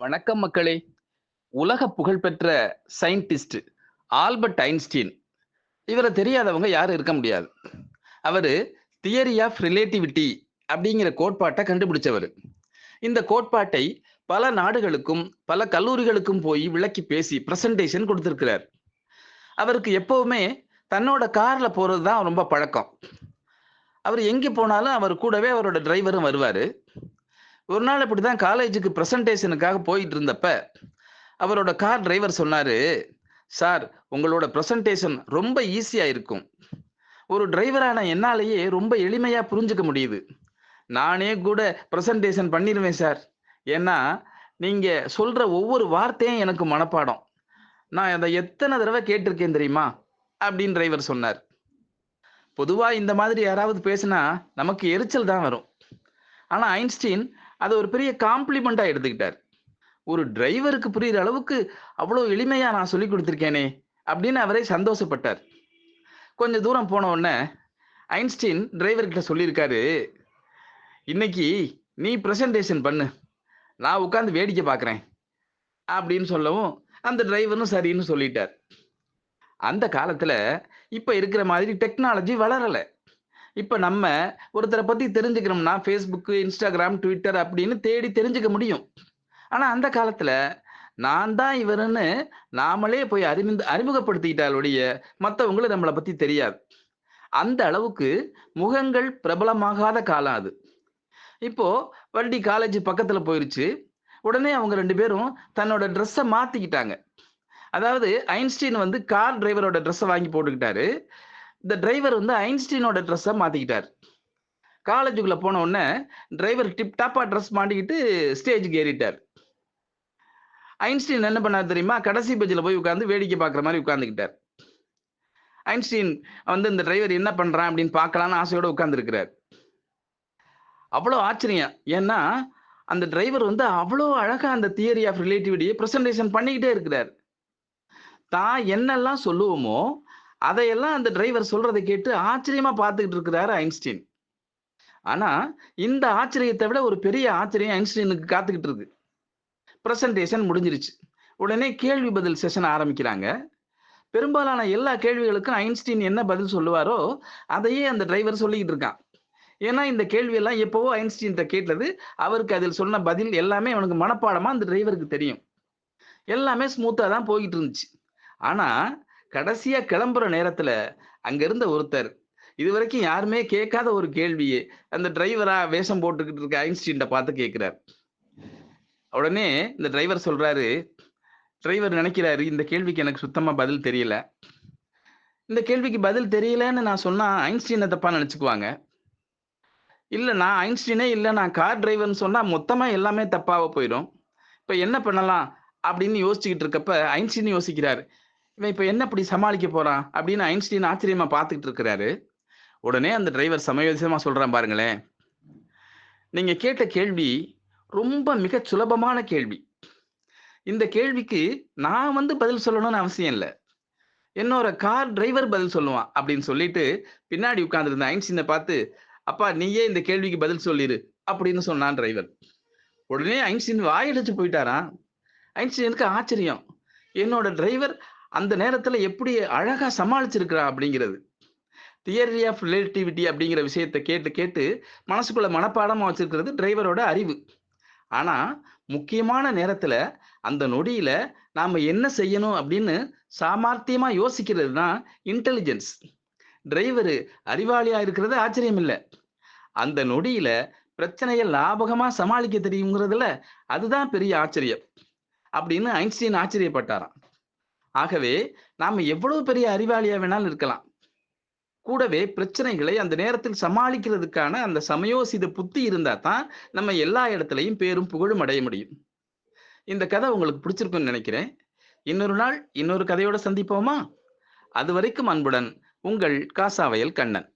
வணக்கம் மக்களே. உலக புகழ்பெற்ற சயின்டிஸ்ட் ஆல்பர்ட் ஐன்ஸ்டீன். இவரை தெரியாதவங்க யாரும் இருக்க முடியாது. அவர் தியரி ஆஃப் ரிலேட்டிவிட்டி அப்படிங்கிற கோட்பாட்டை கண்டுபிடிச்சவர். இந்த கோட்பாட்டை பல நாடுகளுக்கும் பல கல்லூரிகளுக்கும் போய் விளக்கி பேசி ப்ரெசன்டேஷன் கொடுத்துருக்கிறார். அவருக்கு எப்போவுமே தன்னோட காரில் போகிறது தான் ரொம்ப பழக்கம். அவர் எங்கே போனாலும் அவர் கூடவே அவரோட டிரைவரும் வருவார். ஒரு நாள் இப்படி தான் காலேஜுக்கு ப்ரெசன்டேஷனுக்காக போயிட்டு இருந்தப்ப அவரோட கார் டிரைவர் சொன்னார் சார் உங்களோட ப்ரெசன்டேஷன் ரொம்ப ஈஸியாக இருக்கும் ஒரு டிரைவரான என்னாலேயே ரொம்ப எளிமையாக புரிஞ்சுக்க முடியுது. நானே கூட ப்ரெசன்டேஷன் பண்ணிடுவேன் சார். ஏன்னா நீங்கள் சொல்கிற ஒவ்வொரு வார்த்தையும் எனக்கு மனப்பாடம். நான் அதை எத்தனை தடவை கேட்டிருக்கேன் தெரியுமா? அப்படின்னு டிரைவர் சொன்னார். பொதுவாக இந்த மாதிரி யாராவது பேசினா நமக்கு எரிச்சல் தான் வரும். ஆனால் ஐன்ஸ்டீன் அதை ஒரு பெரிய காம்ப்ளிமெண்ட்டாக எடுத்துக்கிட்டார். ஒரு டிரைவருக்கு புரியுற அளவுக்கு அவ்வளோ எளிமையாக நான் சொல்லி கொடுத்துருக்கேனே அப்படின்னு அவரே சந்தோஷப்பட்டார். கொஞ்சம் தூரம் போன உடனே ஐன்ஸ்டீன் டிரைவர்கிட்ட சொல்லியிருக்காரு இன்னைக்கு நீ ப்ரெசன்டேஷன் பண்ணு. நான் உட்காந்து வேடிக்கை பார்க்குறேன். அப்படின்னு சொல்லவும் அந்த டிரைவரும் சரின்னு சொல்லிட்டார். அந்த காலத்தில் இப்போ இருக்கிற மாதிரி டெக்னாலஜி வளரலை. இப்போ நம்ம ஒருத்தரை பற்றி தெரிஞ்சுக்கணும்னா ஃபேஸ்புக்கு இன்ஸ்டாகிராம் ட்விட்டர் அப்படின்னு தேடி தெரிஞ்சுக்க முடியும். ஆனால் அந்த காலத்தில் நான் தான் இவருன்னு நாமளே போய் அறிமுக அறிமுகப்படுத்திக்கிட்டாலுடைய மற்றவங்களுக்கு நம்மளை பற்றி தெரியாது. அந்த அளவுக்கு முகங்கள் பிரபலமாகாத காலம் அது. இப்போ வண்டி காலேஜ் பக்கத்தில் போயிருச்சு. உடனே அவங்க ரெண்டு பேரும் தன்னோட ட்ரெஸ்ஸை மாற்றிக்கிட்டாங்க அதாவது ஐன்ஸ்டீன் வந்து கார் டிரைவரோட ட்ரெஸ்ஸை வாங்கி போட்டுக்கிட்டாரு. இந்த டிரைவர் வந்து ஐன்ஸ்டீனோட ட்ரெஸ்ஸை மாற்றிக்கிட்டார் காலேஜுக்குள்ளே போன உடனே டிரைவர் டிப் டாப்பாக ட்ரெஸ் மாட்டிக்கிட்டு ஸ்டேஜுக்கு ஏறிட்டார். ஐன்ஸ்டீன் என்ன பண்ணார் தெரியுமா? கடைசி பஜ்ஜில் போய் உட்காந்து வேடிக்கை பார்க்குற மாதிரி உட்காந்துக்கிட்டார் ஐன்ஸ்டீன் வந்து இந்த டிரைவர் என்ன பண்ணுறான் அப்படின்னு பார்க்கலான்னு ஆசையோடு உட்காந்துருக்கிறார் அவ்வளோ ஆச்சரியம். ஏன்னா அந்த டிரைவர் வந்து அவ்வளோ அழகாக அந்த தியரி ஆஃப் ரிலேட்டிவிட்டியை ப்ரெசன்டேஷன் பண்ணிக்கிட்டே இருக்கிறார். தான் என்னெல்லாம் சொல்லுவோமோ அதையெல்லாம் அந்த டிரைவர் சொல்றதை கேட்டு ஆச்சரியமா பார்த்துக்கிட்டு இருக்கிறாரு ஐன்ஸ்டீன். ஆனா இந்த ஆச்சரியத்தை விட ஒரு பெரிய ஆச்சரியம் ஐன்ஸ்டீனுக்கு காத்துக்கிட்டு இருக்கு. ப்ரெசன்டேஷன் முடிஞ்சிருச்சு. உடனே கேள்வி பதில் செஷன் ஆரம்பிக்கிறாங்க. பெரும்பாலான எல்லா கேள்விகளுக்கும் ஐன்ஸ்டீன் என்ன பதில் சொல்லுவாரோ அதையே அந்த டிரைவர் சொல்லிக்கிட்டு இருக்கான். ஏன்னா இந்த கேள்வியெல்லாம் எப்போவோ ஐன்ஸ்டீன்கிட்ட கேட்டது அவருக்கு அதில் சொன்ன பதில் எல்லாமே அவனுக்கு மனப்பாடமா அந்த டிரைவருக்கு தெரியும். எல்லாமே ஸ்மூத்தாக தான் போய்கிட்டு இருந்துச்சு. ஆனால் கடைசியாக கிளம்புற நேரத்தில் அங்க இருந்த ஒருத்தர் இது வரைக்கும் யாருமே கேட்காத ஒரு கேள்வியே அந்த டிரைவரா வேஷம் போட்டுக்கிட்டு இருக்க ஐன்ஸ்டீன்ட்ட பார்த்து கேட்கிறார். உடனே இந்த டிரைவர் சொல்றாரு டிரைவர் நினைக்கிறாரு இந்த கேள்விக்கு எனக்கு சுத்தமாக பதில் தெரியல. இந்த கேள்விக்கு பதில் தெரியலன்னு நான் சொன்னா ஐன்ஸ்டீனை தப்பா நினச்சிக்குவாங்க? இல்லை நான் ஐன்ஸ்டீனே இல்லை நான் கார் டிரைவர்னு சொன்னால் மொத்தமாக எல்லாமே தப்பாக போயிடும். இப்போ என்ன பண்ணலாம் அப்படின்னு யோசிச்சுக்கிட்டு இருக்கப்ப ஐன்ஸ்டீன் யோசிக்கிறாரு இவன் இப்போ என்ன இப்படி சமாளிக்க போறான் அப்படின்னு ஐன்ஸ்டீன் ஆச்சரியமா பார்த்துக்கிட்டு இருக்கிறாரு. உடனே அந்த டிரைவர் சமயோசிதமா சொல்றான் பாருங்களேன். நீங்க கேட்ட கேள்வி ரொம்ப மிக சுலபமான கேள்வி. இந்த கேள்விக்கு நான் வந்து பதில் சொல்லணும்னு அவசியம் இல்லை. என்னோட கார் டிரைவர் பதில் சொல்லுவான் அப்படின்னு சொல்லிட்டு பின்னாடி உட்கார்ந்துருந்த ஐன்ஸ்டீனை பார்த்து அப்பா நீயே இந்த கேள்விக்கு பதில் சொல்லிடு அப்படின்னு சொன்னான் டிரைவர். உடனே ஐன்ஸ்டீன் வாயடிச்சு போயிட்டாராம். ஐன்ஸ்டீனுக்கு ஆச்சரியம். என்னோட டிரைவர் அந்த நேரத்தில் எப்படி அழகா சமாளிச்சிருக்கிறா அப்படிங்கிறது. தியரி ஆஃப் ரிலேட்டிவிட்டி அப்படிங்கிற விஷயத்தை கேட்டு கேட்டு மனசுக்குள்ள மனப்பாடமாக வச்சிருக்கிறது டிரைவரோட அறிவு. ஆனால் முக்கியமான நேரத்தில் அந்த நொடியில் நாம் என்ன செய்யணும் அப்படின்னு சாமர்த்தியமாக யோசிக்கிறது தான் இன்டெலிஜென்ஸ் டிரைவரு அறிவாளியாக இருக்கிறது ஆச்சரியம் இல்லை அந்த நொடியில் பிரச்சனையை லாபகமாக சமாளிக்க தெரியுங்கிறதுல அதுதான் பெரிய ஆச்சரியம். அப்படின்னு ஐன்ஸ்டீன் ஆச்சரியப்பட்டாராம். ஆகவே நாம் எவ்வளவு பெரிய அறிவாளியா வேணாலும் இருக்கலாம். கூடவே பிரச்சனைகளை அந்த நேரத்தில் சமாளிக்கிறதுக்கான அந்த சமயோசித புத்தி இருந்தா தான் நம்ம எல்லா இடத்துலையும் பேரும் புகழும் அடைய முடியும். இந்த கதை உங்களுக்கு பிடிச்சிருக்குன்னு நினைக்கிறேன். இன்னொரு நாள் இன்னொரு கதையோட சந்திப்போமா? அது வரைக்கும் அன்புடன் உங்கள் காசாவயல் கண்ணன்.